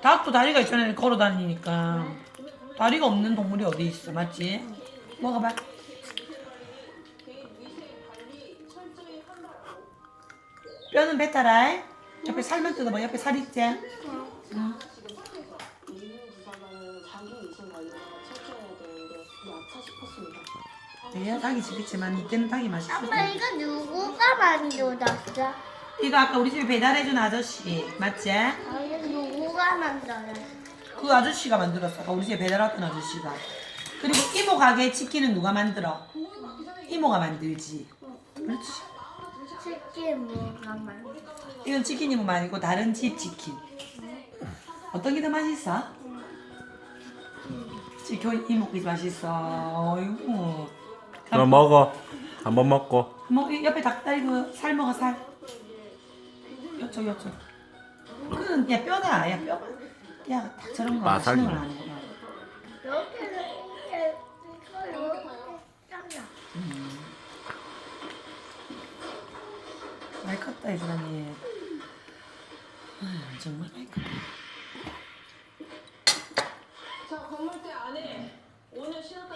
닭도 다리가 있잖아요. 걸어 다니니까. 다리가 없는 동물이 어디 있어, 맞지? 먹어봐. 뼈는 뱉어라. 옆에 살만 뜯어봐. 옆에 살 있지? 응. 얘야 닭이 지겠지만 이때는 닭이 맛있어. 아빠 이거 누구가 만들었어? 이거 아까 우리 집에 배달해준 아저씨 맞지? 아니 누구가 만들었어? 그 아저씨가 만들었어. 우리 집에 배달 왔던 아저씨가. 그리고 이모 가게 치킨은 누가 만들어? 이모가 만들지. 그렇지. 치킨 뭐가 만들어? 이건 치킨 이모 아니고 다른 집 치킨. 어떤 게 더 맛있어? 치킨 이모 게 맛있어. 어이구. 그럼 먹어. 한번 먹고. 뭐 옆에 닭다리 그 살 먹어 살. 요쪽 요쪽. 그건 야 뼈다. 야 뼈가. 야 닭처럼 거 맛있는 걸 마살이네. 아니구나. 여기는 이게 이거 이렇게 잘라. 많이 컸다 이주라니. 아, 정말 많이 컸다. 자 건물대 안에 오늘 신었던